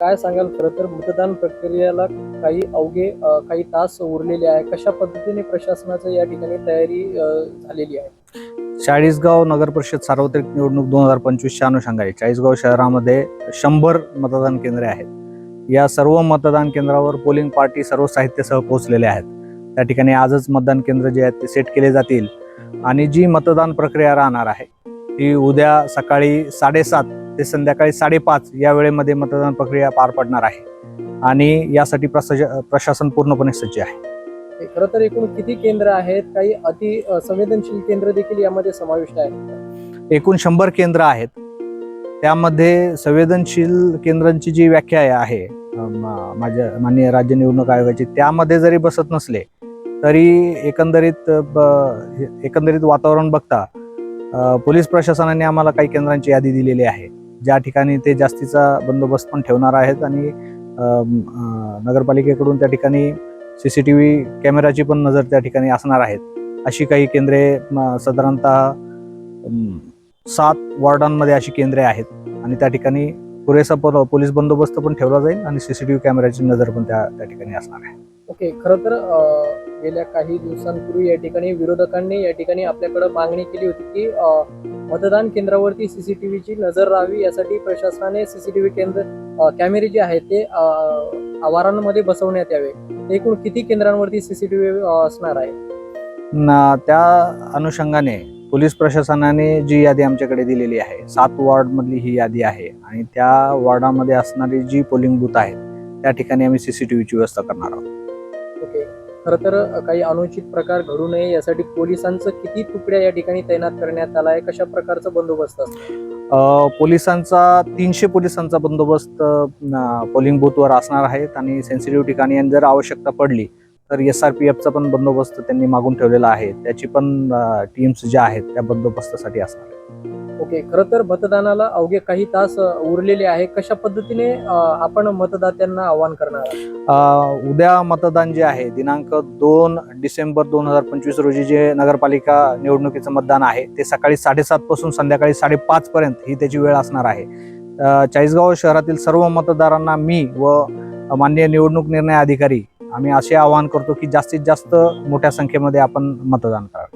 काय सांगाल? खरं तर मतदान प्रक्रियेला काही अवघे काही तास उरलेले आहे कशा पद्धतीने प्रशासनाचं या ठिकाणी तयारी झालेली आहे? चाळीसगाव नगर परिषद सार्वत्रिक निवडणूक दोन हजार पंचवीसच्या अनुषंगाने चाळीसगाव शहरामध्ये शंभर मतदान केंद्रे आहेत. या सर्व मतदान केंद्रावर पोलिंग पार्टी सर्व साहित्यासह पोहोचलेले आहेत. त्या ठिकाणी आजच मतदान केंद्र जे आहेत ते सेट केले जातील आणि जी मतदान प्रक्रिया राहणार आहे ती उद्या सकाळी साडेसात ते संध्याकाळी साडेपाच या वेळेमध्ये मतदान प्रक्रिया पार पडणार आहे. आणि यासाठी प्रशास प्रशासन पूर्णपणे सज्ज आहे. खरं तर एकूण किती केंद्र आहेत? काही अति संवेदनशील केंद्र देखील यामध्ये समाविष्ट आहेत एकूण शंभर केंद्र आहेत. त्यामध्ये संवेदनशील केंद्रांची जी व्याख्या आहे माझ्या माननीय राज्य निवडणूक आयोगाची त्यामध्ये जरी बसत नसले तरी एकंदरीत एकंदरीत वातावरण बघता पोलीस प्रशासनाने आम्हाला काही केंद्रांची यादी दिलेली आहे. ज्या ठिकाणी ते जास्तीचा बंदोबस्त पण ठेवणार आहेत आणि नगरपालिकेकडून त्या ठिकाणी सी सी टी व्ही कॅमेराची पण नजर त्या ठिकाणी असणार आहेत. अशी काही केंद्रे साधारणतः सात वॉर्डांमध्ये अशी केंद्रे आहेत आणि त्या ठिकाणी पुरेसा पोलीस बंदोबस्त पण ठेवला जाईल आणि सीसीटीव्ही कॅमेऱ्याची नजर पण त्या त्या ठिकाणी असणार आहे. ओके खरं तर गेल्या काही दिवसांपूर्वी या ठिकाणी विरोधकांनी या ठिकाणी आपल्याकडे मागणी केली होती की मतदान केंद्रावरती सीसीटीव्हीची नजर राहावी यासाठी प्रशासनाने सीसीटीव्ही केंद्र कॅमेरे जे आहेत ते आवारांमध्ये बसवण्यात यावे. एकूण किती केंद्रांवरती सीसीटीव्ही असणार आहे? न- त्या अनुषंगाने पोलीस प्रशासनाने जी यादी आमच्याकडे दिलेली आहे सात वॉर्डमधली ही यादी आहे आणि त्या वॉर्डामध्ये असणारी जी पोलिंग बूथ आहेत त्या ठिकाणी आम्ही सीसीटीव्हीची व्यवस्था करणार आहोत. ओके. खरं तर काही अनुचित प्रकार घडू नये यासाठी पोलिसांचं किती तुकड्या या ठिकाणी तैनात करण्यात आला आहे कशा प्रकारचा बंदोबस्त असतो? पोलिसांचा तीनशे पोलिसांचा बंदोबस्त पोलिंग बूथवर असणार आहेत आणि सेन्सिटिव्ह ठिकाणी जर आवश्यकता पडली तर एस आर पी एफचा पण बंदोबस्त त्यांनी मागून ठेवलेला आहे. त्याची पण टीम्स ज्या आहेत त्या बंदोबस्तासाठी असणार ओके खरं तर मतदानाला अवघे काही तास उरलेले आहे. कशा पद्धतीने आपण मतदात्यांना आवाहन करणार उद्या मतदान जे आहे दिनांक दोन डिसेंबर दोन हजार पंचवीस रोजी जे नगरपालिका निवडणुकीचं मतदान आहे ते सकाळी साडेसात पासून संध्याकाळी साडेपाच पर्यंत ही त्याची वेळ असणार आहे. चाळीसगाव शहरातील सर्व मतदारांना मी व माननीय निवडणूक निर्णय अधिकारी आम्ही असे आवाहन करतो की जास्तीत जास्त मोठ्या संख्येमध्ये आपण मतदान करावे.